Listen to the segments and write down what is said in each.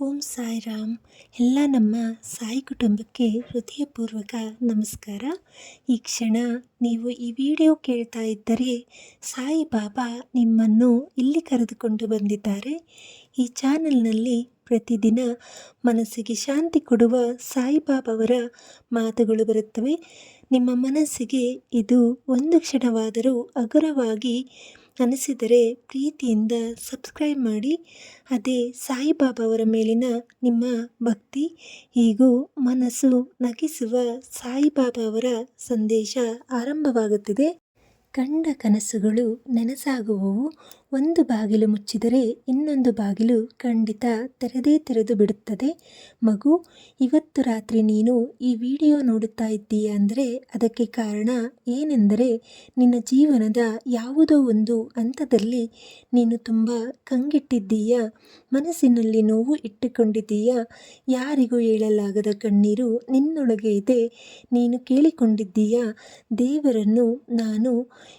ಓಂ ಸಾಯಿರಾಮ್. ಎಲ್ಲ ನಮ್ಮ ಸಾಯಿ ಕುಟುಂಬಕ್ಕೆ ಹೃದಯಪೂರ್ವಕ ನಮಸ್ಕಾರ. ಈ ಕ್ಷಣ ನೀವು ಈ ವಿಡಿಯೋ ಕೇಳ್ತಾ ಇದ್ದರೆ ಸಾಯಿ ಬಾಬಾ ನಿಮ್ಮನ್ನು ಇಲ್ಲಿ ಕರೆದುಕೊಂಡು ಬಂದಿದ್ದಾರೆ. ಈ ಚಾನಲ್ನಲ್ಲಿ ಪ್ರತಿದಿನ ಮನಸ್ಸಿಗೆ ಶಾಂತಿ ಕೊಡುವ ಸಾಯಿಬಾಬಾವರ ಮಾತುಗಳು ಬರುತ್ತವೆ. ನಿಮ್ಮ ಮನಸ್ಸಿಗೆ ಇದು ಒಂದು ಕ್ಷಣವಾದರೂ ಹಗುರವಾಗಿ ಅನಿಸಿದರೆ ಪ್ರೀತಿಯಿಂದ ಸಬ್ಸ್ಕ್ರೈಬ್ ಮಾಡಿ. ಅದೇ ಸಾಯಿಬಾಬಾವರ ಮೇಲಿನ ನಿಮ್ಮ ಭಕ್ತಿ ಹೀಗೂ ಮನಸ್ಸು ನಗಿಸುವ ಸಾಯಿಬಾಬಾವರ ಸಂದೇಶ ಆರಂಭವಾಗುತ್ತಿದೆ. ಕಂಡ ಕನಸುಗಳು ನೆನಸಾಗುವವು. ಒಂದು ಬಾಗಿಲು ಮುಚ್ಚಿದರೆ ಇನ್ನೊಂದು ಬಾಗಿಲು ಖಂಡಿತ ತೆರೆದೇ ತೆರೆದು ಬಿಡುತ್ತದೆ. ಮಗು, ಇವತ್ತು ರಾತ್ರಿ ನೀನು ಈ ವಿಡಿಯೋ ನೋಡುತ್ತಾ ಇದ್ದೀಯ ಅಂದರೆ ಅದಕ್ಕೆ ಕಾರಣ ಏನೆಂದರೆ ನಿನ್ನ ಜೀವನದ ಯಾವುದೋ ಒಂದು ಹಂತದಲ್ಲಿ ನೀನು ತುಂಬ ಕಂಗಿಟ್ಟಿದ್ದೀಯ. ಮನಸ್ಸಿನಲ್ಲಿ ನೋವು ಇಟ್ಟುಕೊಂಡಿದ್ದೀಯ. ಯಾರಿಗೂ ಹೇಳಲಾಗದ ಕಣ್ಣೀರು ನಿನ್ನೊಳಗೆ ಇದೆ. ನೀನು ಕೇಳಿಕೊಂಡಿದ್ದೀಯ. ದೇವರನ್ನು ನಾನು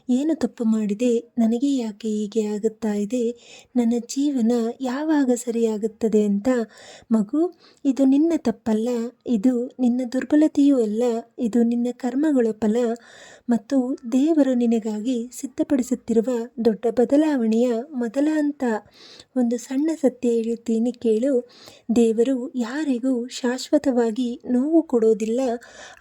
ಏನು ತಪ್ಪು ಮಾಡಿದೆ? ನನಗೆ ಯಾಕೆ ಹೀಗೆ ಆಗುತ್ತಾ ಇದೆ? ನನ್ನ ಜೀವನ ಯಾವಾಗ ಸರಿಯಾಗುತ್ತದೆ ಅಂತ? ಮಗು, ಇದು ನಿನ್ನ ತಪ್ಪಲ್ಲ. ಇದು ನಿನ್ನ ದುರ್ಬಲತೆಯೂ ಅಲ್ಲ. ಇದು ನಿನ್ನ ಕರ್ಮಗಳ ಫಲ. ಮತ್ತು ದೇವರು ನಿನಗಾಗಿ ಸಿದ್ಧಪಡಿಸುತ್ತಿರುವ ದೊಡ್ಡ ಬದಲಾವಣೆಯ ಮೊದಲ ಹಂತ. ಒಂದು ಸಣ್ಣ ಸತ್ಯ ಹೇಳುತ್ತೀನಿ ಕೇಳು. ದೇವರು ಯಾರಿಗೂ ಶಾಶ್ವತವಾಗಿ ನೋವು ಕೊಡೋದಿಲ್ಲ.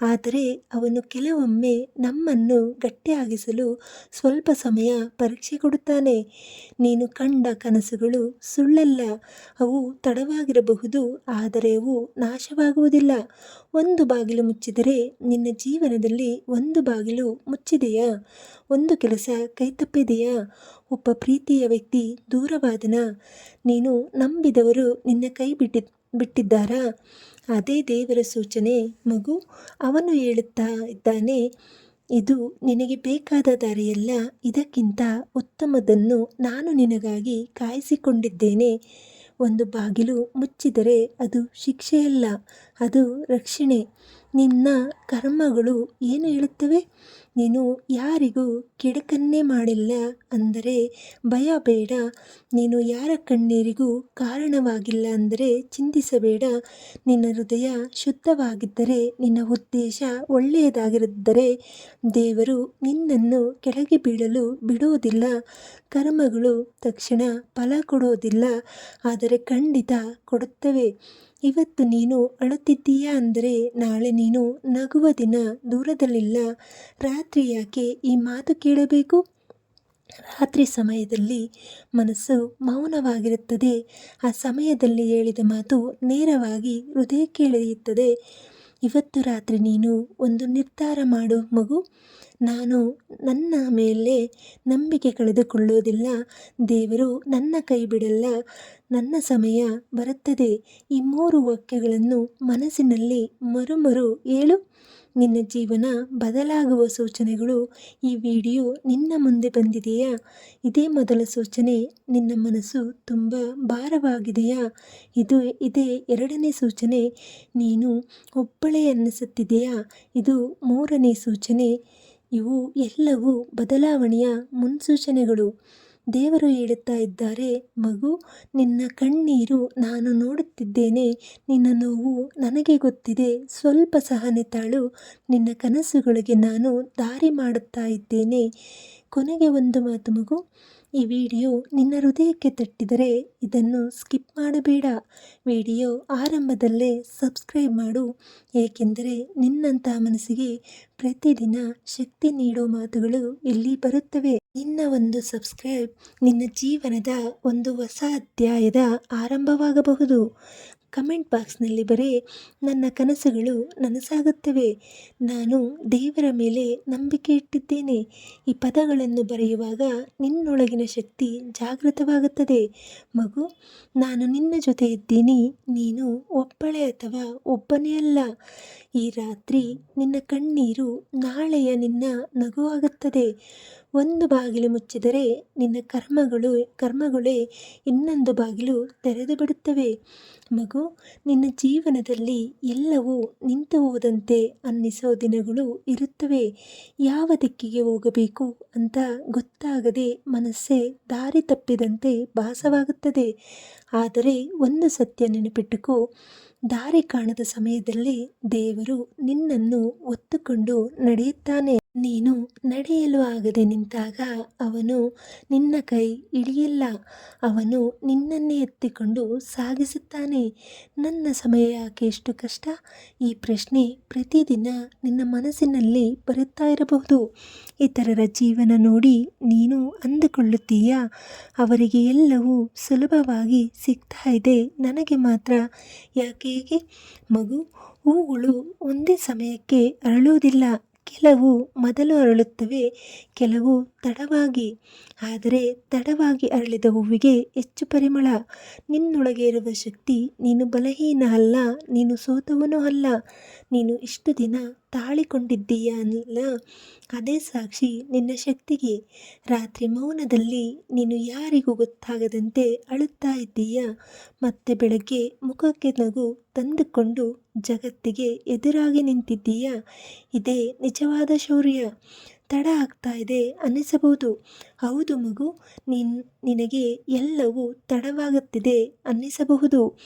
ಆದರೆ ಅವನು ಕೆಲವೊಮ್ಮೆ ನಮ್ಮನ್ನು ಗಟ್ಟಿಯಾಗಿಸಲು ಸ್ವಲ್ಪ ಸಮಯ ಪರೀಕ್ಷೆ ಕೊಡುತ್ತಾನೆ. ನೀನು ಕಂಡ ಕನಸುಗಳು ಸುಳ್ಳಲ್ಲ. ಅವು ತಡವಾಗಿರಬಹುದು, ಆದರೆ ಅವು ನಾಶವಾಗುವುದಿಲ್ಲ. ಒಂದು ಬಾಗಿಲು ಮುಚ್ಚಿದರೆ ನಿನ್ನ ಜೀವನದಲ್ಲಿ ಒಂದು ಬಾಗಿಲು ಮುಚ್ಚಿದೆಯಾ? ಒಂದು ಕೆಲಸ ಕೈತಪ್ಪಿದೆಯಾ? ಒಬ್ಬ ಪ್ರೀತಿಯ ವ್ಯಕ್ತಿ ದೂರವಾದನ. ನೀನು ನಂಬಿದವರು ನಿನ್ನ ಕೈ ಬಿಟ್ಟಿ, ಬಿಟ್ಟಿದ್ದಾರಾ? ಅದೇ ದೇವರ ಸೂಚನೆ. ಮಗು, ಅವನು ಹೇಳುತ್ತಾ ಇದ್ದಾನೆ, ಇದು ನಿನಗೆ ಬೇಕಾದ ದಾರಿಯಲ್ಲ, ಇದಕ್ಕಿಂತ ಉತ್ತಮದನ್ನು ನಾನು ನಿನಗಾಗಿ ಕಾಯಿಸಿಕೊಂಡಿದ್ದೇನೆ. ಒಂದು ಬಾಗಿಲು ಮುಚ್ಚಿದರೆ ಅದು ಶಿಕ್ಷೆಯಲ್ಲ ಅದು ರಕ್ಷಣೆ. ನಿನ್ನ ಕರ್ಮಗಳು ಏನು ಹೇಳುತ್ತವೆ? ನೀನು ಯಾರಿಗೂ ಕೆಡುಕನ್ನೇ ಮಾಡಿಲ್ಲ ಅಂದರೆ ಭಯ ಬೇಡ. ನೀನು ಯಾರ ಕಣ್ಣೀರಿಗೂ ಕಾರಣವಾಗಿಲ್ಲ ಅಂದರೆ ಚಿಂತಿಸಬೇಡ. ನಿನ್ನ ಹೃದಯ ಶುದ್ಧವಾಗಿದ್ದರೆ, ನಿನ್ನ ಉದ್ದೇಶ ಒಳ್ಳೆಯದಾಗಿದ್ದರೆ ದೇವರು ನಿನ್ನನ್ನು ಕೆಳಗೆ ಬೀಳಲು ಬಿಡುವುದಿಲ್ಲ. ಕರ್ಮಗಳು ತಕ್ಷಣ ಫಲ ಕೊಡೋದಿಲ್ಲ ಆದರೆ ಖಂಡಿತ ಕೊಡುತ್ತವೆ. ಇವತ್ತು ನೀನು ಅಳುತ್ತಿದ್ದೀಯಾ ಅಂದರೆ ನಾಳೆ ನೀನು ನಗುವ ದಿನ ದೂರದಲ್ಲಿಲ್ಲ. ರಾತ್ರಿ ಯಾಕೆ ಈ ಮಾತು ಕೇಳಬೇಕು? ರಾತ್ರಿ ಸಮಯದಲ್ಲಿ ಮನಸ್ಸು ಮೌನವಾಗಿರುತ್ತದೆ. ಆ ಸಮಯದಲ್ಲಿ ಹೇಳಿದ ಮಾತು ನೇರವಾಗಿ ಹೃದಯಕ್ಕೆ ಇಳಿಯುತ್ತದೆ ಇವತ್ತು ರಾತ್ರಿ ನೀನು ಒಂದು ನಿರ್ಧಾರ ಮಾಡು ಮಗು. ನಾನು ನನ್ನ ಮೇಲೆ ನಂಬಿಕೆ ಕಳೆದುಕೊಳ್ಳುವುದಿಲ್ಲ. ದೇವರು ನನ್ನ ಕೈ ಬಿಡಲ್ಲ ನನ್ನ ಸಮಯ ಬರುತ್ತದೆ. ಈ ಮೂರು ವಾಕ್ಯಗಳನ್ನು ಮನಸ್ಸಿನಲ್ಲಿ ಮರುಮರು ಹೇಳು. ನಿನ್ನ ಜೀವನ ಬದಲಾಗುವ ಸೂಚನೆಗಳು. ಈ ವಿಡಿಯೋ ನಿನ್ನ ಮುಂದೆ ಬಂದಿದೆಯಾ? ಇದೇ ಮೊದಲ ಸೂಚನೆ. ನಿನ್ನ ಮನಸ್ಸು ತುಂಬ ಭಾರವಾಗಿದೆಯಾ? ಇದು ಇದೇ ಎರಡನೇ ಸೂಚನೆ. ನೀನು ಒಬ್ಬಳೇ ಅನ್ನಿಸುತ್ತಿದೆಯಾ? ಇದು ಮೂರನೇ ಸೂಚನೆ. ಇವು ಎಲ್ಲವೂ ಬದಲಾವಣೆಯ ಮುನ್ಸೂಚನೆಗಳು. ದೇವರು ಹೇಳುತ್ತಾ ಇದ್ದಾರೆ, ಮಗು, ನಿನ್ನ ಕಣ್ಣೀರು ನಾನು ನೋಡುತ್ತಿದ್ದೇನೆ, ನಿನ್ನ ನೋವು ನನಗೆ ಗೊತ್ತಿದೆ, ಸ್ವಲ್ಪ ಸಹನೆ ತಾಳು, ನಿನ್ನ ಕನಸುಗಳಿಗೆ ನಾನು ದಾರಿ ಮಾಡುತ್ತಾ ಇದ್ದೇನೆ. ಕೊನೆಗೆ ಒಂದು ಮಾತು ಮಗು ಈ ವಿಡಿಯೋ ನಿನ್ನ ಹೃದಯಕ್ಕೆ ತಟ್ಟಿದರೆ ಇದನ್ನು ಸ್ಕಿಪ್ ಮಾಡಬೇಡ. ವಿಡಿಯೋ ಆರಂಭದಲ್ಲೇ ಸಬ್ಸ್ಕ್ರೈಬ್ ಮಾಡು. ಏಕೆಂದರೆ ನಿನ್ನಂಥ ಮನಸ್ಸಿಗೆ ಪ್ರತಿದಿನ ಶಕ್ತಿ ನೀಡೋ ಮಾತುಗಳು ಇಲ್ಲಿ ಬರುತ್ತವೆ. ನಿನ್ನ ಒಂದು ಸಬ್ಸ್ಕ್ರೈಬ್ ನಿನ್ನ ಜೀವನದ ಒಂದು ಹೊಸ ಅಧ್ಯಾಯದ ಆರಂಭವಾಗಬಹುದು. ಕಮೆಂಟ್ ಬಾಕ್ಸ್ನಲ್ಲಿ ಬರೆ, ನನ್ನ ಕನಸುಗಳು ನನಸಾಗುತ್ತವೆ. ನಾನು ದೇವರ ಮೇಲೆ ನಂಬಿಕೆ ಇಟ್ಟಿದ್ದೇನೆ. ಈ ಪದಗಳನ್ನು ಬರೆಯುವಾಗ ನಿನ್ನೊಳಗಿನ ಶಕ್ತಿ ಜಾಗೃತವಾಗುತ್ತದೆ. ಮಗು, ನಾನು ನಿನ್ನ ಜೊತೆ ಇದ್ದೀನಿ. ನೀನು ಒಬ್ಬಳೇ ಅಥವಾ ಒಬ್ಬನೇ ಅಲ್ಲ. ಈ ರಾತ್ರಿ ನಿನ್ನ ಕಣ್ಣೀರು ನಾಳೆಯ ನಿನ್ನ ನಗುವಾಗುತ್ತದೆ. ಒಂದು ಬಾಗಿಲು ಮುಚ್ಚಿದರೆ ನಿನ್ನ ಕರ್ಮಗಳು, ಕರ್ಮಗಳೇ ಇನ್ನೊಂದು ಬಾಗಿಲು ತೆರೆದು ಬಿಡುತ್ತವೆ. ಮಗು, ನಿನ್ನ ಜೀವನದಲ್ಲಿ ಎಲ್ಲವೂ ನಿಂತು ಹೋದಂತೆ ಅನ್ನಿಸೋ ದಿನಗಳು ಇರುತ್ತವೆ. ಯಾವ ದಿಕ್ಕಿಗೆ ಹೋಗಬೇಕು ಅಂತ ಗೊತ್ತಾಗದೆ ಮನಸ್ಸೇ ದಾರಿ ತಪ್ಪಿದಂತೆ ಭಾಸವಾಗುತ್ತದೆ. ಆದರೆ ಒಂದು ಸತ್ಯ ನೆನಪಿಟ್ಟುಕೋ, ದಾರಿ ಕಾಣದ ಸಮಯದಲ್ಲಿ ದೇವರು ನಿನ್ನನ್ನು ಒತ್ತುಕೊಂಡು ನಡೆಯುತ್ತಾನೆ. ನೀನು ನಡೆಯಲು ಆಗದೆ ನಿಂತಾಗ ಅವನು ನಿನ್ನ ಕೈ ಹಿಡಿಯಲ್ಲ. ಅವನು ನಿನ್ನನ್ನೇ ಎತ್ತಿಕೊಂಡು ಸಾಗಿಸುತ್ತಾನೆ. ನನ್ನ ಸಮಯ ಯಾಕೆ ಎಷ್ಟು ಕಷ್ಟ? ಈ ಪ್ರಶ್ನೆ ಪ್ರತಿದಿನ ನಿನ್ನ ಮನಸ್ಸಿನಲ್ಲಿ ಬರುತ್ತಾ ಇರಬಹುದು. ಇತರರ ಜೀವನ ನೋಡಿ ನೀನು ಅಂದುಕೊಳ್ಳುತ್ತೀಯ? ಅವರಿಗೆ ಎಲ್ಲವೂ ಸುಲಭವಾಗಿ ಸಿಗ್ತಾ ಇದೆ. ನನಗೆ ಮಾತ್ರ ಯಾಕೆ ಮಗು, ಹೂಗಳು ಒಂದೇ ಸಮಯಕ್ಕೆ ಅರಳುವುದಿಲ್ಲ. ಕೆಲವು ಮೊದಲು ಅರಳುತ್ತವೆ ಕೆಲವು ತಡವಾಗಿ. ಆದರೆ ತಡವಾಗಿ ಅರಳಿದ ಹೂವಿಗೆ ಹೆಚ್ಚು ಪರಿಮಳ. ನಿನ್ನೊಳಗೆ ಇರುವ ಶಕ್ತಿ ನೀನು ಬಲಹೀನ ಅಲ್ಲ, ನೀನು ಸೋತವನೂ ಅಲ್ಲ. ನೀನು ಇಷ್ಟು ದಿನ ತಾಳಿಕೊಂಡಿದ್ದೀಯ ಅಲ್ಲ ಅದೇ ಸಾಕ್ಷಿ ನಿನ್ನ ಶಕ್ತಿಗೆ. ರಾತ್ರಿ ಮೌನದಲ್ಲಿ ನೀನು ಯಾರಿಗೂ ಗೊತ್ತಾಗದಂತೆ ಅಳುತ್ತಾ ಇದ್ದೀಯ? ಮತ್ತೆ ಬೆಳಗ್ಗೆ ಮುಖಕ್ಕೆ ನಗು ತಂದುಕೊಂಡು ಜಗತ್ತಿಗೆ ಎದುರಾಗಿ ನಿಂತಿದ್ದೀಯ? ಇದೇ ನಿಜವಾದ ಶೌರ್ಯ. ತಡ ಆಗ್ತಾ ಇದೆ ಅನ್ನಿಸಬಹುದು. ಹೌದು ಮಗು, ನಿನ್, ನಿನಗೆ ಎಲ್ಲವೂ ತಡವಾಗುತ್ತಿದೆ ಅನ್ನಿಸಬಹುದು.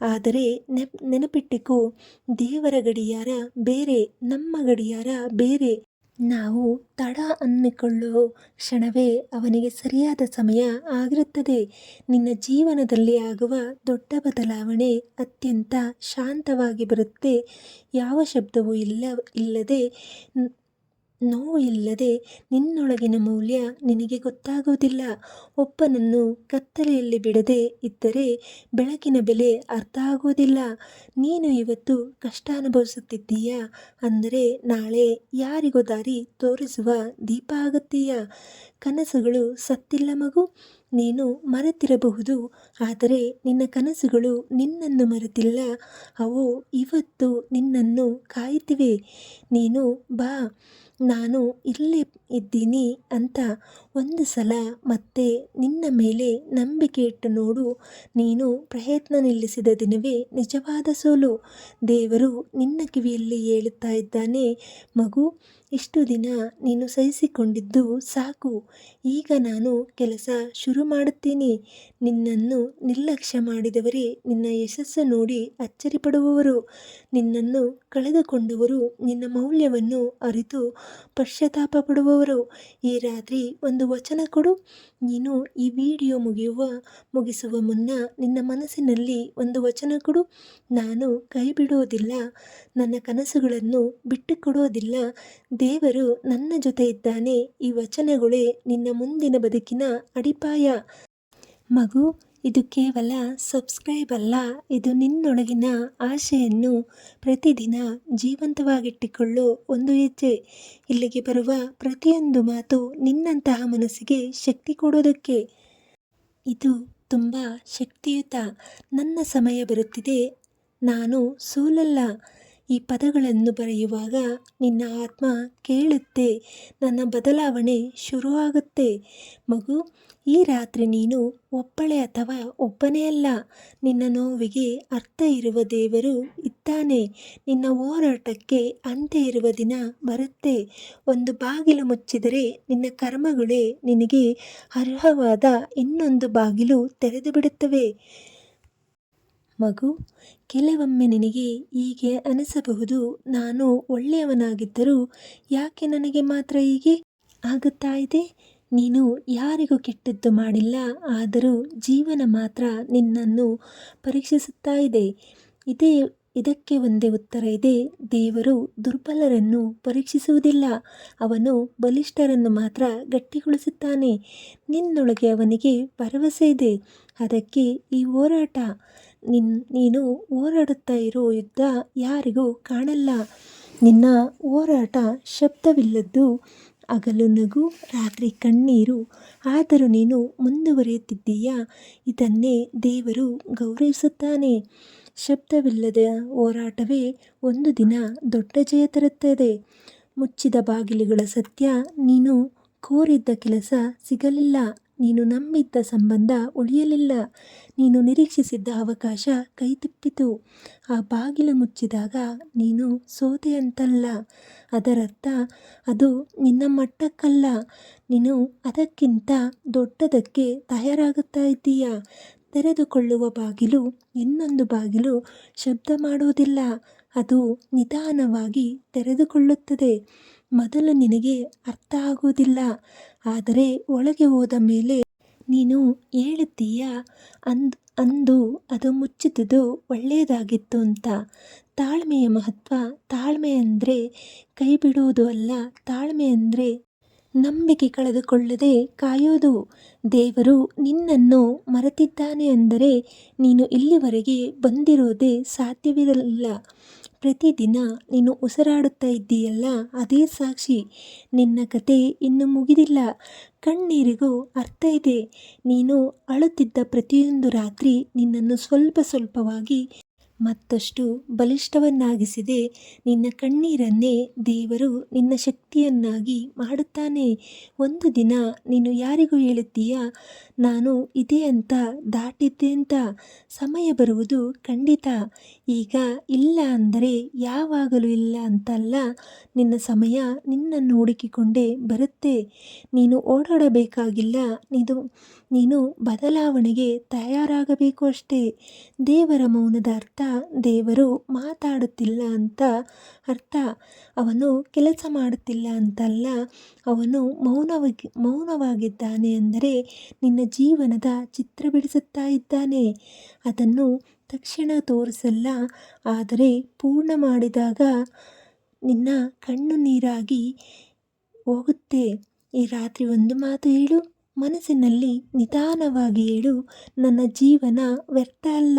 ಆದರೆ ನೆಪ್, ನೆನಪಿಟ್ಟಿಕೋ, ದೇವರ ಗಡಿಯಾರ ಬೇರೆ, ನಮ್ಮ ಗಡಿಯಾರ ಬೇರೆ. ನಾವು ತಡ ಅನ್ನಿಕೊಳ್ಳೋ ಕ್ಷಣವೇ ಅವನಿಗೆ ಸರಿಯಾದ ಸಮಯ ಆಗಿರುತ್ತದೆ. ನಿನ್ನ ಜೀವನದಲ್ಲಿ ಆಗುವ ದೊಡ್ಡ ಬದಲಾವಣೆ ಅತ್ಯಂತ ಶಾಂತವಾಗಿ ಬರುತ್ತೆ. ಯಾವ ಶಬ್ದವೂ ಇಲ್ಲ, ಇಲ್ಲದೆ ನೋವು ಇಲ್ಲದೆ ನಿನ್ನೊಳಗಿನ ಮೌಲ್ಯ ನಿನಗೆ ಗೊತ್ತಾಗುವುದಿಲ್ಲ. ಒಬ್ಬನನ್ನು ಕತ್ತಲೆಯಲ್ಲಿ ಬಿಡದೆ ಇದ್ದರೆ ಬೆಳಕಿನ ಬೆಲೆ ಅರ್ಥ ಆಗುವುದಿಲ್ಲ. ನೀನು ಇವತ್ತು ಕಷ್ಟ ಅನುಭವಿಸುತ್ತಿದ್ದೀಯಾ? ಅಂದರೆ ನಾಳೆ ಯಾರಿಗೋ ದಾರಿ ತೋರಿಸುವ ದೀಪ ಆಗುತ್ತೀಯ? ಕನಸುಗಳು ಸತ್ತಿಲ್ಲ ಮಗು. ನೀನು ಮರೆತಿರಬಹುದು. ಆದರೆ ನಿನ್ನ ಕನಸುಗಳು ನಿನ್ನನ್ನು ಮರೆತಿಲ್ಲ. ಅವು ಇವತ್ತು ನಿನ್ನನ್ನು ಕಾಯುತ್ತಿವೆ. ನೀನು ಬಾ. ನಾನು ಇಲ್ಲೇ ಇದ್ದೀನಿ ಅಂತ ಒಂದು ಸಲ ಮತ್ತೆ ನಿನ್ನ ಮೇಲೆ ನಂಬಿಕೆ ಇಟ್ಟು ನೋಡು. ನೀನು ಪ್ರಯತ್ನ ನಿಲ್ಲಿಸಿದ ದಿನವೇ ನಿಜವಾದ ಸೋಲು. ದೇವರು ನಿನ್ನ ಕಿವಿಯಲ್ಲಿ ಹೇಳುತ್ತಾ ಇದ್ದಾನೆ, ಮಗು, ಇಷ್ಟು ದಿನ ನೀನು ಸಹಿಸಿಕೊಂಡಿದ್ದು ಸಾಕು. ಈಗ ನಾನು ಕೆಲಸ ಶುರು ಮಾಡುತ್ತೀನಿ. ನಿನ್ನನ್ನು ನಿರ್ಲಕ್ಷ್ಯ ಮಾಡಿದವರೇ ನಿನ್ನ ಯಶಸ್ಸು ನೋಡಿ ಅಚ್ಚರಿಪಡುವವರು. ನಿನ್ನನ್ನು ಕಳೆದುಕೊಂಡವರು ನಿನ್ನ ಮೌಲ್ಯವನ್ನು ಅರಿತು ಪಶ್ಚಾತ್ತಾಪ ಪಡುವವರು ಈ ರಾತ್ರಿ ಒಂದು ವಚನ ಕೊಡು. ನೀನು ಈ ವಿಡಿಯೋ ಮುಗಿಯುವ, ಮುಗಿಸುವ ಮುನ್ನ ನಿನ್ನ ಮನಸ್ಸಿನಲ್ಲಿ ಒಂದು ವಚನ ಕೊಡು. ನಾನು ಕೈ ಬಿಡೋದಿಲ್ಲ ನನ್ನ ಕನಸುಗಳನ್ನು ಬಿಟ್ಟುಕೊಡೋದಿಲ್ಲ. ದೇವರು ನನ್ನ ಜೊತೆ ಇದ್ದಾನೆ. ಈ ವಚನಗಳೇ ನಿನ್ನ ಮುಂದಿನ ಬದುಕಿನ ಅಡಿಪಾಯ. ಮಗು ಇದು ಕೇವಲ ಸಬ್ಸ್ಕ್ರೈಬ್ ಅಲ್ಲ, ಇದು ನಿನ್ನೊಳಗಿನ ಆಶೆಯನ್ನು ಪ್ರತಿದಿನ ಜೀವಂತವಾಗಿಟ್ಟುಕೊಳ್ಳೋ ಒಂದು ಹೆಜ್ಜೆ. ಇಲ್ಲಿಗೆ ಬರುವ ಪ್ರತಿಯೊಂದು ಮಾತು ನಿನ್ನಂತಹ ಮನಸ್ಸಿಗೆ ಶಕ್ತಿ ಕೊಡೋದಕ್ಕೆ. ಇದು ತುಂಬ ಶಕ್ತಿಯುತ. ನನ್ನ ಸಮಯ ಬರುತ್ತಿದೆ. ನಾನು ಸೋಲಲ್ಲ. ಈ ಪದಗಳನ್ನು ಬರೆಯುವಾಗ ನಿನ್ನ ಆತ್ಮ ಕೇಳುತ್ತೆ, ನನ್ನ ಬದಲಾವಣೆ ಶುರುವಾಗುತ್ತೆ. ಮಗು, ಈ ರಾತ್ರಿ ನೀನು ಒಬ್ಬಳೆ ಅಥವಾ ಒಬ್ಬನೇ ಅಲ್ಲ. ನಿನ್ನ ನೋವಿಗೆ ಅರ್ಥ ಇರುವ ದೇವರು ಇದ್ದಾನೆ. ನಿನ್ನ ಹೋರಾಟಕ್ಕೆ ಅಂತ್ಯ ಇರುವ ದಿನ ಬರುತ್ತೆ. ಒಂದು ಬಾಗಿಲು ಮುಚ್ಚಿದರೆ ನಿನ್ನ ಕರ್ಮಗಳೇ ನಿನಗೆ ಅರ್ಹವಾದ ಇನ್ನೊಂದು ಬಾಗಿಲು ತೆರೆದು ಬಿಡುತ್ತವೆ ಮಗು ಕೆಲವೊಮ್ಮೆ ನಿನಗೆ ಹೀಗೆ ಅನಿಸಬಹುದು. ನಾನು ಒಳ್ಳೆಯವನಾಗಿದ್ದರೂ ಯಾಕೆ ನನಗೆ ಮಾತ್ರ ಹೀಗೆ ಆಗುತ್ತಾ ಇದೆ? ನೀನು ಯಾರಿಗೂ ಕೆಟ್ಟದ್ದು ಮಾಡಿಲ್ಲ, ಆದರೂ ಜೀವನ ಮಾತ್ರ ನಿನ್ನನ್ನು ಪರೀಕ್ಷಿಸುತ್ತಾ ಇದೆ. ಇದೇ, ಇದಕ್ಕೆ ಒಂದೇ ಉತ್ತರ ಇದೆ. ದೇವರು ದುರ್ಬಲರನ್ನು ಪರೀಕ್ಷಿಸುವುದಿಲ್ಲ. ಅವನು ಬಲಿಷ್ಠರನ್ನು ಮಾತ್ರ ಗಟ್ಟಿಗೊಳಿಸುತ್ತಾನೆ. ನಿನ್ನೊಳಗೆ ಅವನಿಗೆ ಭರವಸೆ ಇದೆ. ಅದಕ್ಕೆ ಈ ಹೋರಾಟ ನಿನ್, ನೀನು ಹೋರಾಡುತ್ತಾ ಇರೋ ಯುದ್ಧ ಯಾರಿಗೂ ಕಾಣಲ್ಲ. ನಿನ್ನ ಹೋರಾಟ ಶಬ್ದವಿಲ್ಲದ್ದು ಹಗಲು ನಗು, ರಾತ್ರಿ ಕಣ್ಣೀರು. ಆದರೂ ನೀನು ಮುಂದುವರಿಯುತ್ತಿದ್ದೀಯಾ? ಇದನ್ನೇ ದೇವರು ಗೌರವಿಸುತ್ತಾನೆ. ಶಬ್ದವಿಲ್ಲದ ಹೋರಾಟವೇ ಒಂದು ದಿನ ದೊಡ್ಡ ಜಯ ತರುತ್ತದೆ. ಮುಚ್ಚಿದ ಬಾಗಿಲುಗಳ ಸತ್ಯ ನೀನು ಕೋರಿದ್ದ ಕೆಲಸ ಸಿಗಲಿಲ್ಲ. ನೀನು ನಂಬಿದ್ದ ಸಂಬಂಧ ಉಳಿಯಲಿಲ್ಲ. ನೀನು ನಿರೀಕ್ಷಿಸಿದ್ದ ಅವಕಾಶ ಕೈತಪ್ಪಿತು. ಆ ಬಾಗಿಲು ಮುಚ್ಚಿದಾಗ ನೀನು ಸೋತೆ ಅಂತಲ್ಲ ಅದರರ್ಥ ಅದು ನಿನ್ನ ಮಟ್ಟಕ್ಕಲ್ಲ. ನೀನು ಅದಕ್ಕಿಂತ ದೊಡ್ಡದಕ್ಕೆ ತಯಾರಾಗುತ್ತಾ ಇದ್ದೀಯ. ತೆರೆದುಕೊಳ್ಳುವ ಬಾಗಿಲು ಇನ್ನೊಂದು ಬಾಗಿಲು ಶಬ್ದ ಮಾಡುವುದಿಲ್ಲ ಅದು ನಿಧಾನವಾಗಿ ತೆರೆದುಕೊಳ್ಳುತ್ತದೆ. ಮೊದಲು ನಿನಗೆ ಅರ್ಥ ಆಗುವುದಿಲ್ಲ. ಆದರೆ ಒಳಗೆ ಹೋದ ಮೇಲೆ ನೀನು ಹೇಳುತ್ತೀಯ, ಅಂದ್, ಅಂದು ಅದು ಮುಚ್ಚಿದುದು ಒಳ್ಳೆಯದಾಗಿತ್ತು ಅಂತ. ತಾಳ್ಮೆಯ ಮಹತ್ವ ತಾಳ್ಮೆ ಅಂದರೆ ಕೈ ಬಿಡುವುದು ಅಲ್ಲ, ತಾಳ್ಮೆ ಅಂದರೆ ನಂಬಿಕೆ ಕಳೆದುಕೊಳ್ಳದೆ ಕಾಯೋದು. ದೇವರು ನಿನ್ನನ್ನು ಮರೆತಿದ್ದಾನೆ ಅಂದರೆ ನೀನು ಇಲ್ಲಿವರೆಗೆ ಬಂದಿರೋದೇ ಸಾಧ್ಯವಿರಲಿಲ್ಲ. ಪ್ರತಿದಿನ ನೀನು ಉಸಿರಾಡುತ್ತಾ ಇದ್ದೀಯಲ್ಲ? ಅದೇ ಸಾಕ್ಷಿ. ನಿನ್ನ ಕತೆ ಇನ್ನು ಮುಗಿದಿಲ್ಲ. ಕಣ್ಣೀರಿಗೂ ಅರ್ಥ ಇದೆ. ನೀನು ಅಳುತ್ತಿದ್ದ ಪ್ರತಿಯೊಂದು ರಾತ್ರಿ ನಿನ್ನನ್ನು ಸ್ವಲ್ಪ ಸ್ವಲ್ಪವಾಗಿ ಮತ್ತಷ್ಟು ಬಲಿಷ್ಠವನ್ನಾಗಿಸಿದೆ. ನಿನ್ನ ಕಣ್ಣೀರನ್ನೇ ದೇವರು ನಿನ್ನ ಶಕ್ತಿಯನ್ನಾಗಿ ಮಾಡುತ್ತಾನೆ. ಒಂದು ದಿನ ನೀನು ಯಾರಿಗೂ ಹೇಳುತ್ತೀಯ? ನಾನು ಇದೆ ಅಂತ ದಾಟಿದ್ದೆ ಅಂತ ಸಮಯ ಬರುವುದು ಖಂಡಿತ. ಈಗ ಇಲ್ಲ ಅಂದರೆ ಯಾವಾಗಲೂ ಇಲ್ಲ ಅಂತಲ್ಲ, ನಿನ್ನ ಸಮಯ ನಿನ್ನನ್ನು ಹುಡುಕಿಕೊಂಡೇ ಬರುತ್ತೆ. ನೀನು ಓಡಾಡಬೇಕಾಗಿಲ್ಲ, ನೀನು ನೀನು ಬದಲಾವಣೆಗೆ ತಯಾರಾಗಬೇಕು ಅಷ್ಟೇ. ದೇವರ ಮೌನದ ಅರ್ಥ ದೇವರು ಮಾತಾಡುತ್ತಿಲ್ಲ ಅಂತ ಅರ್ಥ. ಅವನು ಕೆಲಸ ಮಾಡುತ್ತಿಲ್ಲ ಅಂತಲ್ಲ ಅವನು ಮೌನವಾಗಿ, ಮೌನವಾಗಿದ್ದಾನೆ ಅಂದರೆ ನಿನ್ನ ಜೀವನದ ಚಿತ್ರ ಬಿಡಿಸುತ್ತಾ ಇದ್ದಾನೆ. ಅದನ್ನು ತಕ್ಷಣ ತೋರಿಸಲ್ಲ, ಆದರೆ ಪೂರ್ಣ ಮಾಡಿದಾಗ ನಿನ್ನ ಕಣ್ಣು ನೀರಾಗಿ ಹೋಗುತ್ತೆ. ಈ ರಾತ್ರಿ ಒಂದು ಮಾತು ಹೇಳು. ಮನಸ್ಸಿನಲ್ಲಿ ನಿಧಾನವಾಗಿ ಹೇಳು ನನ್ನ ಜೀವನ ವ್ಯರ್ಥ ಅಲ್ಲ,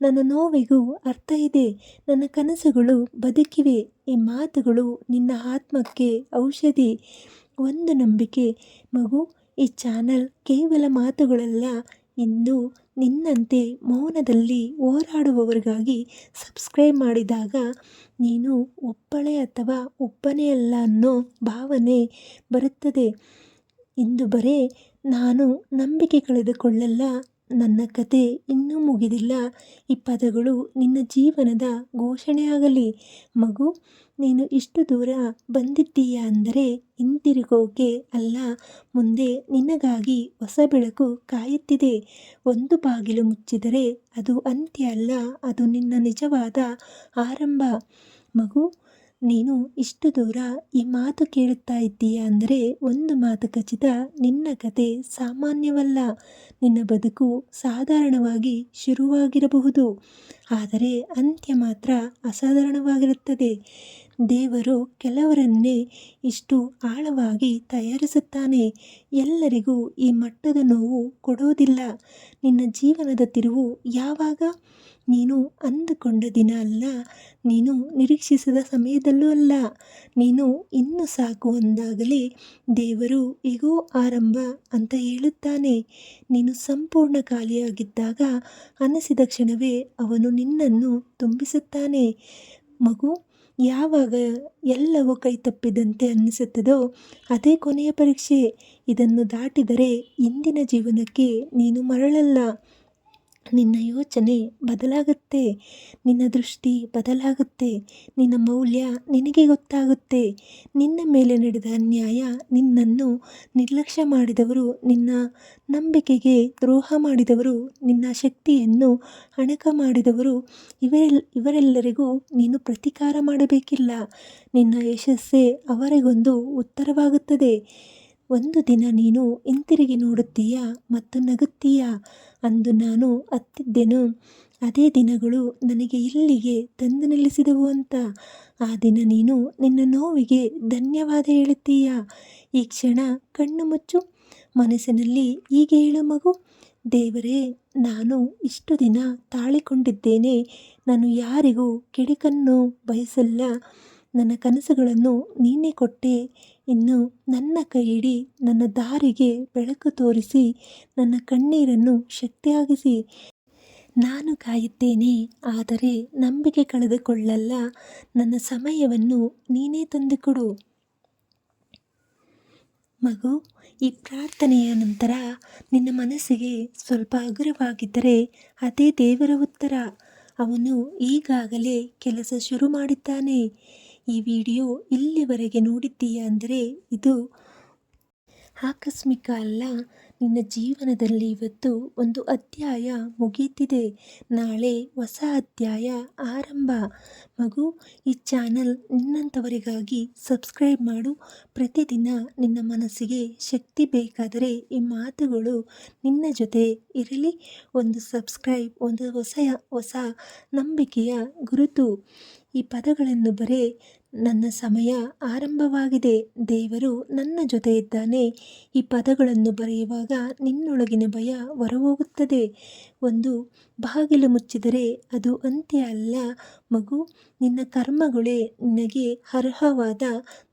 ನನ್ನ ನೋವಿಗೂ ಅರ್ಥ ಇದೆ, ನನ್ನ ಕನಸುಗಳು ಬದುಕಿವೆ, ಈ ಮಾತುಗಳು ನಿನ್ನ ಆತ್ಮಕ್ಕೆ ಔಷಧಿ. ಒಂದು ನಂಬಿಕೆ, ಮಗು, ಈ ಚಾನಲ್ ಕೇವಲ ಮಾತುಗಳಲ್ಲ ಇಂದು ನಿನ್ನಂತೆ ಮೌನದಲ್ಲಿ ಹೋರಾಡುವವರಿಗಾಗಿ ಸಬ್ಸ್ಕ್ರೈಬ್ ಮಾಡಿದಾಗ ನೀನು ಒಪ್ಪಳೆ ಅಥವಾ ಒಬ್ಬನೇ ಅಲ್ಲ ಅನ್ನೋ ಭಾವನೆ ಬರುತ್ತದೆ. ಇಂದು ಬರೇ ನಾನು ನಂಬಿಕೆ ಕಳೆದುಕೊಳ್ಳಲ್ಲ. ನನ್ನ ಕತೆ ಇನ್ನೂ ಮುಗಿದಿಲ್ಲ. ಈ ಪದಗಳು ನಿನ್ನ ಜೀವನದ ಘೋಷಣೆಯಾಗಲಿ. ಮಗು, ನೀನು ಇಷ್ಟು ದೂರ ಬಂದಿದ್ದೀಯ ಅಂದರೆ ಹಿಂತಿರುಗೋಕೆ ಅಲ್ಲ. ಮುಂದೆ ನಿನಗಾಗಿ ಹೊಸ ಬೆಳಕು ಕಾಯುತ್ತಿದೆ. ಒಂದು ಬಾಗಿಲು ಮುಚ್ಚಿದರೆ ಅದು ಅಂತ್ಯ ಅಲ್ಲ. ಅದು ನಿನ್ನ ನಿಜವಾದ ಆರಂಭ. ಮಗು ನೀನು ಇಷ್ಟು ದೂರ ಈ ಮಾತು ಕೇಳುತ್ತಾ ಇದ್ದೀಯ ಅಂದರೆ ಒಂದು ಮಾತು ಖಚಿತ, ನಿನ್ನ ಕತೆ ಸಾಮಾನ್ಯವಲ್ಲ. ನಿನ್ನ ಬದುಕು ಸಾಧಾರಣವಾಗಿ ಶುರುವಾಗಿರಬಹುದು, ಆದರೆ ಅಂತ್ಯ ಮಾತ್ರ ಅಸಾಧಾರಣವಾಗಿರುತ್ತದೆ. ದೇವರು ಕೆಲವರನ್ನೇ ಇಷ್ಟು ಆಳವಾಗಿ ತಯಾರಿಸುತ್ತಾನೆ. ಎಲ್ಲರಿಗೂ ಈ ಮಟ್ಟದ ನೋವು ಕೊಡೋದಿಲ್ಲ. ನಿನ್ನ ಜೀವನದ ತಿರುವು ಯಾವಾಗ? ನೀನು ಅಂದುಕೊಂಡ ದಿನ ಅಲ್ಲ, ನೀನು ನಿರೀಕ್ಷಿಸಿದ ಸಮಯದಲ್ಲೂ ಅಲ್ಲ. ನೀನು ಇನ್ನು ಸಾಕು ಅಂದಾಗಲೇ ದೇವರು ಈಗೋ ಆರಂಭ ಅಂತ ಹೇಳುತ್ತಾನೆ. ನೀನು ಸಂಪೂರ್ಣ ಖಾಲಿಯಾಗಿದ್ದಾಗ ಅನಿಸಿದ ಕ್ಷಣವೇ ಅವನು ನಿನ್ನನ್ನು ತುಂಬಿಸುತ್ತಾನೆ. ಮಗು, ಯಾವಾಗ ಎಲ್ಲವೂ ಕೈತಪ್ಪಿದಂತೆ ಅನ್ನಿಸುತ್ತದೋ ಅದೇ ಕೊನೆಯ ಪರೀಕ್ಷೆ. ಇದನ್ನು ದಾಟಿದರೆ ಇಂದಿನ ಜೀವನಕ್ಕೆ ನೀನು ಮರಳಲ್ಲ. ನಿನ್ನ ಯೋಚನೆ ಬದಲಾಗುತ್ತೆ. ನಿನ್ನ ದೃಷ್ಟಿ ಬದಲಾಗುತ್ತೆ. ನಿನ್ನ ಮೌಲ್ಯ ನಿನಗೆ ಗೊತ್ತಾಗುತ್ತೆ. ನಿನ್ನ ಮೇಲೆ ನಡೆದ ಅನ್ಯಾಯ ನಿನ್ನನ್ನು ನಿರ್ಲಕ್ಷ್ಯ ಮಾಡಿದವರು, ನಿನ್ನ ನಂಬಿಕೆಗೆ ದ್ರೋಹ ಮಾಡಿದವರು, ನಿನ್ನ ಶಕ್ತಿಯನ್ನು ಅಣಕ ಮಾಡಿದವರು, ಇವರೆಲ್, ಇವರೆಲ್ಲರಿಗೂ ನೀನು ಪ್ರತೀಕಾರ ಮಾಡಬೇಕಿಲ್ಲ. ನಿನ್ನ ಯಶಸ್ಸೇ ಅವರಿಗೊಂದು ಉತ್ತರವಾಗುತ್ತದೆ. ಒಂದು ದಿನ ನೀನು ಹಿಂತಿರುಗಿ ನೋಡುತ್ತೀಯ ಮತ್ತು ನಗುತ್ತೀಯ ಅಂದು ನಾನು ಅತ್ತಿದ್ದೆನು. ಅದೇ ದಿನಗಳು ನನಗೆ ಇಲ್ಲಿಗೆ ತಂದು ನಿಲ್ಲಿಸಿದವು ಅಂತ. ಆ ದಿನ ನೀನು ನಿನ್ನ ನೋವಿಗೆ ಧನ್ಯವಾದ ಹೇಳುತ್ತೀಯ? ಈ ಕ್ಷಣ ಕಣ್ಣು ಮುಚ್ಚು. ಮನಸ್ಸಿನಲ್ಲಿ ಹೀಗೆ ಹೇಳು ಮಗು. ದೇವರೇ, ನಾನು ಇಷ್ಟು ದಿನ ತಾಳಿಕೊಂಡಿದ್ದೇನೆ. ನಾನು ಯಾರಿಗೂ ಕೆಡಿಕನ್ನು ಬಯಸಲ್ಲ. ನನ್ನ ಕನಸುಗಳನ್ನು ನೀನೇ ಕೊಟ್ಟೆ. ಇನ್ನು ನನ್ನ ಕೈ ಹಿಡಿ ನನ್ನ ದಾರಿಗೆ ಬೆಳಕು ತೋರಿಸಿ, ನನ್ನ ಕಣ್ಣೀರನ್ನು ಶಕ್ತಿಯಾಗಿಸಿ. ನಾನು ಕಾಯುತ್ತೇನೆ, ಆದರೆ ನಂಬಿಕೆ ಕಳೆದುಕೊಳ್ಳಲ್ಲ. ನನ್ನ ಸಮಯವನ್ನು ನೀನೇ ತಂದುಕೊಡು. ಮಗು, ಈ ಪ್ರಾರ್ಥನೆಯ ನಂತರ ನಿನ್ನ ಮನಸ್ಸಿಗೆ ಸ್ವಲ್ಪ ಹಗುರವಾಗಿದ್ದರೆ ಅದೇ ದೇವರ ಉತ್ತರ. ಅವನು ಈಗಾಗಲೇ ಕೆಲಸ ಶುರು ಮಾಡಿದ್ದಾನೆ ಈ ವಿಡಿಯೋ ಇಲ್ಲಿವರೆಗೆ ನೋಡಿದ್ದೀಯಾ ಅಂದರೆ ಇದು ಆಕಸ್ಮಿಕ ಅಲ್ಲ. ನಿನ್ನ ಜೀವನದಲ್ಲಿ ಇವತ್ತು ಒಂದು ಅಧ್ಯಾಯ ಮುಗಿಯುತ್ತಿದೆ. ನಾಳೆ ಹೊಸ ಅಧ್ಯಾಯ ಆರಂಭ. ಮಗು, ಈ ಚಾನಲ್ ನಿನ್ನಂಥವರಿಗಾಗಿ ಸಬ್ಸ್ಕ್ರೈಬ್ ಮಾಡು. ಪ್ರತಿದಿನ ನಿನ್ನ ಮನಸ್ಸಿಗೆ ಶಕ್ತಿ ಬೇಕಾದರೆ ಈ ಮಾತುಗಳು ನಿನ್ನ ಜೊತೆ ಇರಲಿ. ಒಂದು ಸಬ್ಸ್ಕ್ರೈಬ್, ಒಂದು ಹೊಸ ಹೊಸ ನಂಬಿಕೆಯ ಗುರುತು. ಈ ಪದಗಳನ್ನು ಬರೆ ನನ್ನ ಸಮಯ ಆರಂಭವಾಗಿದೆ. ದೇವರು ನನ್ನ ಜೊತೆ ಇದ್ದಾನೆ ಈ ಪದಗಳನ್ನು ಬರೆಯುವಾಗ ನಿನ್ನೊಳಗಿನ ಭಯ ಹೊರಹೋಗುತ್ತದೆ. ಒಂದು ಬಾಗಿಲು ಮುಚ್ಚಿದರೆ ಅದು ಅಂತ್ಯ ಅಲ್ಲ. ಮಗು, ನಿನ್ನ ಕರ್ಮಗಳೇ ನಿನಗೆ ಅರ್ಹವಾದ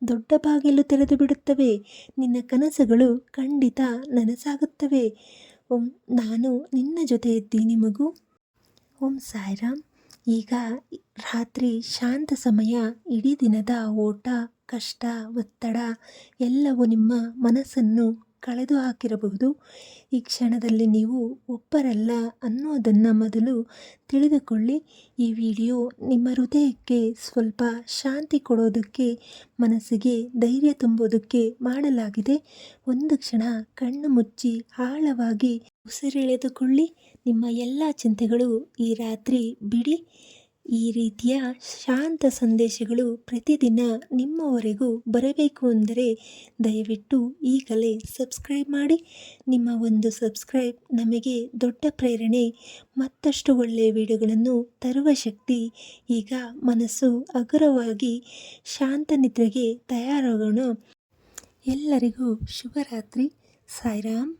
ದೊಡ್ಡ ಬಾಗಿಲು ತೆರೆದು ಬಿಡುತ್ತವೆ ನಿನ್ನ ಕನಸುಗಳು ಖಂಡಿತ ನನಸಾಗುತ್ತವೆ. ಓಂ, ನಾನು ನಿನ್ನ ಜೊತೆ ಇದ್ದೀನಿ ಮಗು. ಓಂ, ಸಾಯಿರಾಮ್. ಈಗ ರಾತ್ರಿ ಶಾಂತ ಸಮಯ, ಇಡೀ ದಿನದ ಓಟ, ಕಷ್ಟ, ಒತ್ತಡ ಎಲ್ಲವೂ ನಿಮ್ಮ ಮನಸ್ಸನ್ನು ಕಳೆದು ಹಾಕಿರಬಹುದು ಈ ಕ್ಷಣದಲ್ಲಿ ನೀವು ಒಬ್ಬರಲ್ಲ ಅನ್ನೋದನ್ನು ಮೊದಲು ತಿಳಿದುಕೊಳ್ಳಿ. ಈ ವಿಡಿಯೋ ನಿಮ್ಮ ಹೃದಯಕ್ಕೆ ಸ್ವಲ್ಪ ಶಾಂತಿ ಕೊಡೋದಕ್ಕೆ, ಮನಸ್ಸಿಗೆ ಧೈರ್ಯ ತುಂಬೋದಕ್ಕೆ ಮಾಡಲಾಗಿದೆ. ಒಂದು ಕ್ಷಣ ಕಣ್ಣು ಮುಚ್ಚಿ ಆಳವಾಗಿ ಉಸಿರೆಳೆದುಕೊಳ್ಳಿ. ನಿಮ್ಮ ಎಲ್ಲ ಚಿಂತೆಗಳು ಈ ರಾತ್ರಿ ಬಿಡಿ. ಈ ರೀತಿಯ ಶಾಂತ ಸಂದೇಶಗಳು ಪ್ರತಿದಿನ ನಿಮ್ಮವರೆಗೂ ಬರಬೇಕು ಅಂದರೆ ದಯವಿಟ್ಟು ಈಗಲೇ ಸಬ್ಸ್ಕ್ರೈಬ್ ಮಾಡಿ. ನಿಮ್ಮ ಒಂದು ಸಬ್ಸ್ಕ್ರೈಬ್ ನಮಗೆ ದೊಡ್ಡ ಪ್ರೇರಣೆ, ಮತ್ತಷ್ಟು ಒಳ್ಳೆಯ ವಿಡಿಯೋಗಳನ್ನು ತರುವ ಶಕ್ತಿ, ಈಗ ಮನಸ್ಸು ಹಗುರವಾಗಿ ಶಾಂತ ನಿದ್ರೆಗೆ ತಯಾರಾಗೋಣ. ಎಲ್ಲರಿಗೂ ಶುಭರಾತ್ರಿ. ಸಾಯಿರಾಮ್.